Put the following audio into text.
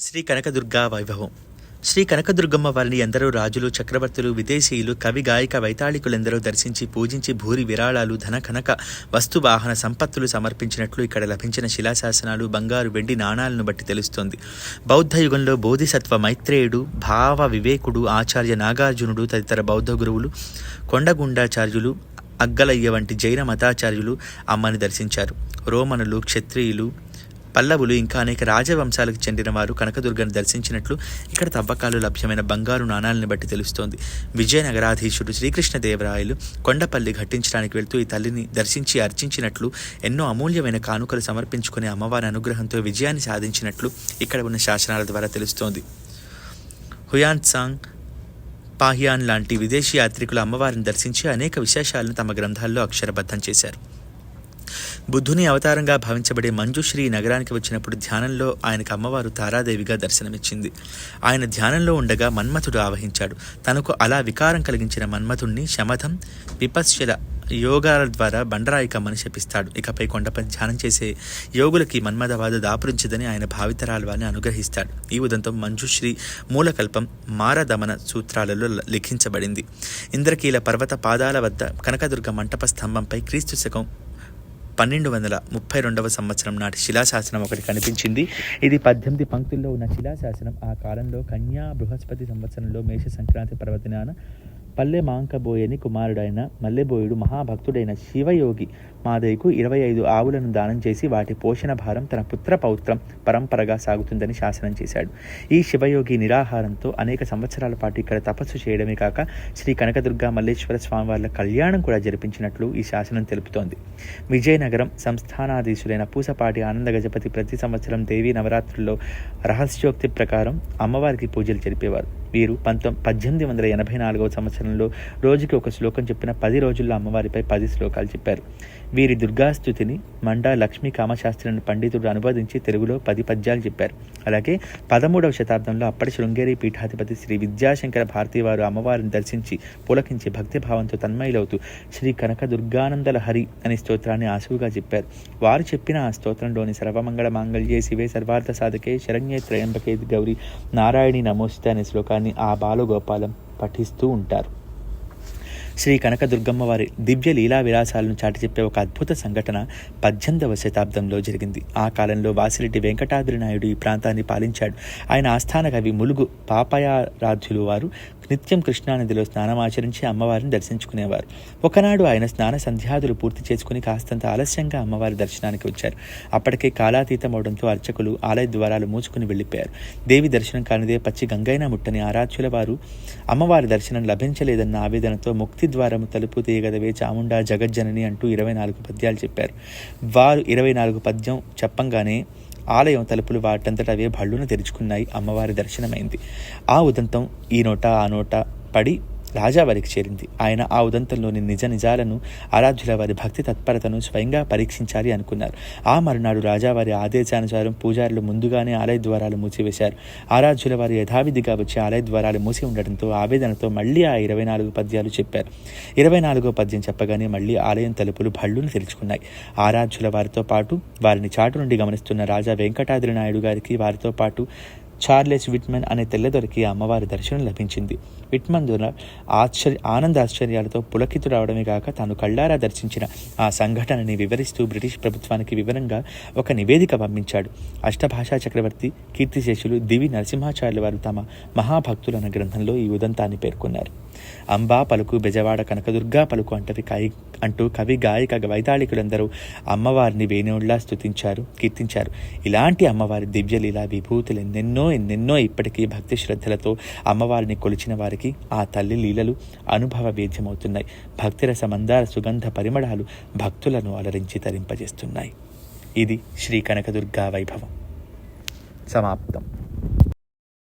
శ్రీ కనకదుర్గా వైభవం. శ్రీ కనకదుర్గమ్మ వారిని ఎందరో రాజులు చక్రవర్తులు విదేశీయులు కవి గాయక వైతాళికులెందరో దర్శించి పూజించి భూరి విరాళాలు ధన కనక వస్తు వాహన సంపత్తులు సమర్పించినట్లు ఇక్కడ లభించిన శిలాశాసనాలు బంగారు వెండి నాణాలను బట్టి తెలుస్తోంది. బౌద్ధ యుగంలో బోధిసత్వ మైత్రేయుడు భావ వివేకుడు ఆచార్య నాగార్జునుడు తదితర బౌద్ధ గురువులు కొండగుండాచార్యులు అగ్గలయ్య వంటి జైన మతాచార్యులు అమ్మని దర్శించారు. రోమనులు క్షత్రియులు పల్లవులు ఇంకా అనేక రాజవంశాలకు చెందిన వారు కనకదుర్గను దర్శించినట్లు ఇక్కడ తవ్వకాలు లభ్యమైన బంగారు నాణాలను బట్టి తెలుస్తోంది. విజయనగరాధీశుడు శ్రీకృష్ణదేవరాయలు కొండపల్లి ఘట్టించడానికి వెళ్తూ ఈ తల్లిని దర్శించి అర్చించినట్లు ఎన్నో అమూల్యమైన కానుకలు సమర్పించుకునే అమ్మవారి అనుగ్రహంతో విజయాన్ని సాధించినట్లు ఇక్కడ ఉన్న శాసనాల ద్వారా తెలుస్తోంది. హుయాన్సాంగ్ పాహియాన్ లాంటి విదేశీ యాత్రికులు అమ్మవారిని దర్శించి అనేక విశేషాలను తమ గ్రంథాల్లో అక్షరబద్ధం చేశారు. బుద్ధుని అవతారంగా భావించబడే మంజుశ్రీ నగరానికి వచ్చినప్పుడు ధ్యానంలో ఆయనకు అమ్మవారు తారాదేవిగా దర్శనమిచ్చింది. ఆయన ధ్యానంలో ఉండగా మన్మథుడు ఆవహించాడు. తనకు అలా వికారం కలిగించిన మన్మథుణ్ణి శమధం విపశ్యల యోగాల ద్వారా బండరాయి కమ్మని శపిస్తాడు. ఇకపై కొండపై ధ్యానం చేసే యోగులకి మన్మథవాద దాపురించదని ఆయన భావితరాల అనుగ్రహిస్తాడు. ఈ ఉదంతం మంజుశ్రీ మూలకల్పం మారదమన సూత్రాలలో లిఖించబడింది. ఇంద్రకీల పర్వత పాదాల వద్ద కనకదుర్గ మంటప స్తంభంపై క్రీస్తు శకం పన్నెండు వందల ముప్పై రెండవ సంవత్సరం నాటి శిలాశాసనం ఒకటి కనిపించింది. ఇది పద్దెనిమిది పంక్తుల్లో ఉన్న శిలాశాసనం. ఆ కాలంలో కన్యా బృహస్పతి సంవత్సరంలో మేష సంక్రాంతి పర్వదినాన పల్లె మాంకబోయని కుమారుడైన మల్లెబోయుడు మహాభక్తుడైన శివయోగి మాదయ్యకు ఇరవై ఐదు ఆవులను దానం చేసి వాటి పోషణ భారం తన పుత్ర పౌత్రం పరంపరగా సాగుతుందని శాసనం చేశాడు. ఈ శివయోగి నిరాహారంతో అనేక సంవత్సరాల పాటు ఇక్కడ తపస్సు చేయడమే కాక శ్రీ కనకదుర్గ మల్లేశ్వర స్వామివార్ల కళ్యాణం కూడా జరిపించినట్లు ఈ శాసనం తెలుపుతోంది. విజయనగరం సంస్థానాధీశులైన పూసపాటి ఆనంద గజపతి ప్రతి సంవత్సరం దేవీ నవరాత్రుల్లో రహస్యోక్తి ప్రకారం అమ్మవారికి పూజలు జరిపేవారు. వీరు పంతొమ్ పద్దెనిమిది వందల ఎనభై నాలుగవ సంవత్సరంలో రోజుకి ఒక శ్లోకం చెప్పిన పది రోజుల్లో అమ్మవారిపై పది శ్లోకాలు చెప్పారు. వీరి దుర్గాస్థుతిని మండా లక్ష్మీ కామశాస్త్రిని పండితుడు అనువదించి తెలుగులో పది పద్యాలు చెప్పారు. అలాగే పదమూడవ శతాబ్దంలో అప్పటి శృంగేరి పీఠాధిపతి శ్రీ విద్యాశంకర భారతి వారు అమ్మవారిని దర్శించి పులకించి భక్తిభావంతో తన్మయులవుతూ శ్రీ కనక దుర్గానందల హరి అనే స్తోత్రాన్ని ఆసువుగా చెప్పారు. వారు చెప్పిన ఆ స్తోత్రంలోని సర్వమంగళ మాంగళ్యే శివే సర్వార్థ సాధకే శరణ్యే త్రయంబకే గౌరి నారాయణి నమోస్తే అనే శ్లోకాన్ని ఆ బాలగోపాలం పఠిస్తూ ఉంటారు. శ్రీ కనకదుర్గమ్మ వారి దివ్య లీలా విలాసాలను చాటి చెప్పే ఒక అద్భుత సంఘటన పద్దెనిమిదవ శతాబ్దంలో జరిగింది. ఆ కాలంలో వాసిరెడ్డి వెంకటాద్రి నాయుడు ఈ ప్రాంతాన్ని పాలించాడు. ఆయన ఆస్థాన కవి ములుగు పాపయారాధ్యులు వారు. నిత్యం కృష్ణానదిలో స్నానమాచరించి అమ్మవారిని దర్శించుకునేవారు. ఒకనాడు ఆయన స్నాన సంధ్యాదులు పూర్తి చేసుకుని కాస్తంత ఆలస్యంగా అమ్మవారి దర్శనానికి వచ్చారు. అప్పటికే కాలాతీతం అవడంతో అర్చకులు ఆలయ ద్వారాలు మూసుకుని వెళ్ళిపోయారు. దేవి దర్శనం కానిదే పచ్చి గంగైన ముట్టని ఆరాధ్యుల వారు అమ్మవారి దర్శనం లభించలేదన్న ఆవేదనతో ముక్తి ద్వారము తలుపు తీయగదవే చాముండా జగజ్జనని అంటూ ఇరవై నాలుగు పద్యాలు చెప్పారు. వారు ఇరవై నాలుగు పద్యం చెప్పంగానే ఆలయం తలుపులు వాటంతట అవే భళ్ళున తెరుచుకున్నాయి. అమ్మవారి దర్శనమైంది. ఆ ఉదంతం ఈ నోట ఆ నోట పడి రాజావారికి చేరింది. ఆయన ఆ ఉదంతంలోని నిజ నిజాలను ఆరాధ్యుల వారి భక్తి తత్పరతను స్వయంగా పరీక్షించాలి అనుకున్నారు. ఆ మరునాడు రాజావారి ఆదేశానుసారం పూజారులు ముందుగానే ఆలయ ద్వారాలు మూసివేశారు. ఆరాధ్యుల వారి యథావిధిగా వచ్చి ఆలయ ద్వారాలు మూసి ఉండడంతో ఆవేదనతో మళ్ళీ ఆ ఇరవై నాలుగు పద్యాలు చెప్పారు. ఇరవై నాలుగో పద్యం చెప్పగానే మళ్ళీ ఆలయం తలుపులు భళ్ళును తెరుచుకున్నాయి. ఆరాధ్యుల వారితో పాటు వారిని చాటు నుండి గమనిస్తున్న రాజా వెంకటాద్రి నాయుడు గారికి వారితో పాటు చార్లెస్ విట్మన్ అనే తెల్లదొరికి అమ్మవారి దర్శనం లభించింది. విట్మన్ ద్వారా ఆశ్చర్య ఆనంద ఆశ్చర్యాలతో పులకితుడవడమే కాక తాను కళ్ళారా దర్శించిన ఆ సంఘటనని వివరిస్తూ బ్రిటిష్ ప్రభుత్వానికి వివరంగా ఒక నివేదిక పంపించాడు. అష్టభాషా చక్రవర్తి కీర్తిశేషులు దివి నరసింహాచార్యుల వారు తమ మహాభక్తులు అన్న గ్రంథంలో ఈ ఉదంతాన్ని పేర్కొన్నారు. అంబా పలుకు బెజవాడ కనకదుర్గా పలుకు అంటవి కాయి అంటూ కవి గాయక వైతాళికులందరూ అమ్మవారిని వేణువుల్లా స్తుతించారు కీర్తించారు. ఇలాంటి అమ్మవారి దివ్యలీలా విభూతులు ఎన్నెన్నో ఎన్నెన్నో ఇప్పటికీ భక్తి శ్రద్ధలతో అమ్మవారిని కొలిచిన వారికి ఆ తల్లి లీలలు అనుభవ వేద్యమవుతున్నాయి. భక్తిరస మందార సుగంధ పరిమళాలు భక్తులను అలరించి తరింపజేస్తున్నాయి. ఇది శ్రీ కనకదుర్గా వైభవం. సమాప్తం.